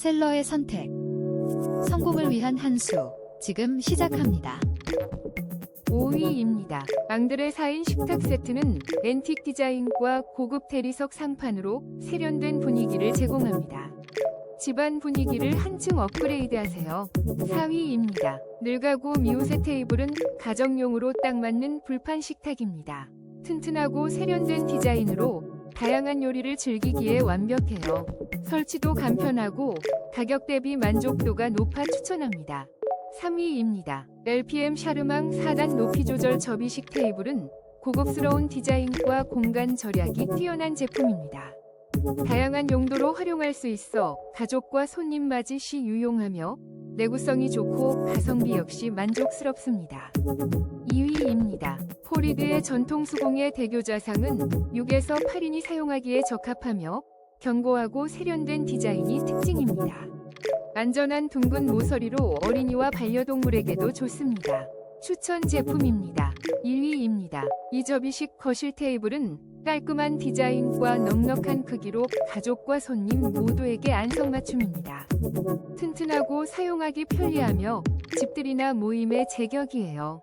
셀러의 선택. 성공을 위한 한 수. 지금 시작합니다. 5위입니다. 앙드레 4인 식탁 세트는 앤틱 디자인과 고급 대리석 상판으로 세련된 분위기를 제공합니다. 집안 분위기를 한층 업그레이드하세요. 4위입니다. 늙가구 미우새 테이블은 가정용으로 딱 맞는 불판 식탁입니다. 튼튼하고 세련된 디자인으로 다양한 요리를 즐기기에 완벽해요. 설치도 간편하고 가격 대비 만족도가 높아 추천합니다. 3위입니다. LPM 샤르망 4단 높이 조절 접이식 테이블은 고급스러운 디자인과 공간 절약이 뛰어난 제품입니다. 다양한 용도로 활용할 수 있어 가족과 손님 맞이 시 유용하며 내구성이 좋고 가성비 역시 만족스럽습니다. 2위입니다. 포리드의 전통 수공예 대교 좌상은 6에서 8인이 사용하기에 적합하며 견고하고 세련된 디자인이 특징입니다. 안전한 둥근 모서리로 어린이와 반려동물에게도 좋습니다. 추천 제품입니다. 1위입니다. 이 접이식 거실 테이블은 깔끔한 디자인과 넉넉한 크기로 가족과 손님 모두에게 안성맞춤입니다. 튼튼하고 사용하기 편리하며 집들이나 모임의 제격이에요.